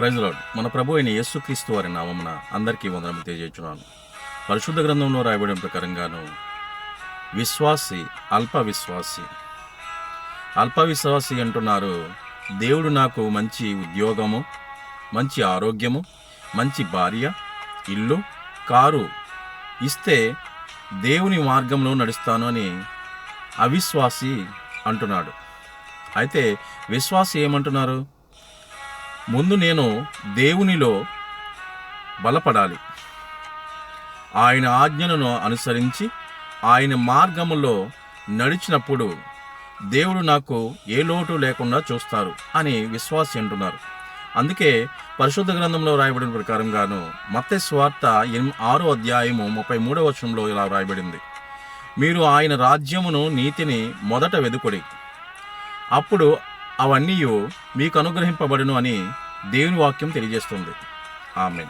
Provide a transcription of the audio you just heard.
ప్రైజ్లాడ్ మన ప్రభు అయిన యేసుక్రీస్తు వారి నామమున అందరికీ వందనము తెలియజేస్తున్నాను పరిశుద్ధ గ్రంథంలో రాయబడిన ప్రకారంగాను విశ్వాసి అల్ప విశ్వాసి అల్ప విశ్వాసి అంటున్నారు దేవుడు నాకు మంచి ఉద్యోగము మంచి ఆరోగ్యము మంచి భార్య ఇల్లు కారు ఇస్తే దేవుని మార్గంలో నడుస్తాను అని అవిశ్వాసి అంటున్నాడు. అయితే విశ్వాసి ఏమంటున్నారు? ముందు నేను దేవునిలో బలపడాలి. ఆయన ఆజ్ఞలను అనుసరించి ఆయన మార్గములో నడిచినప్పుడు దేవుడు నాకు ఏ లోటు లేకుండా చూస్తారు అని విశ్వాసి అంటున్నారు. అందుకే పరిశుద్ధ గ్రంథంలో రాయబడిన ప్రకారంగాను మత్తే స్వార్త ఎనిమి ఆరో అధ్యాయము ముప్పై మూడవ వచనంలో ఇలా రాయబడింది. మీరు ఆయన రాజ్యమును నీతిని మొదట వెదుకొడి. అప్పుడు అవన్నీ మీకు అనుగ్రహింపబడును అని దేవుని వాక్యం తెలియజేస్తుంది. ఆమె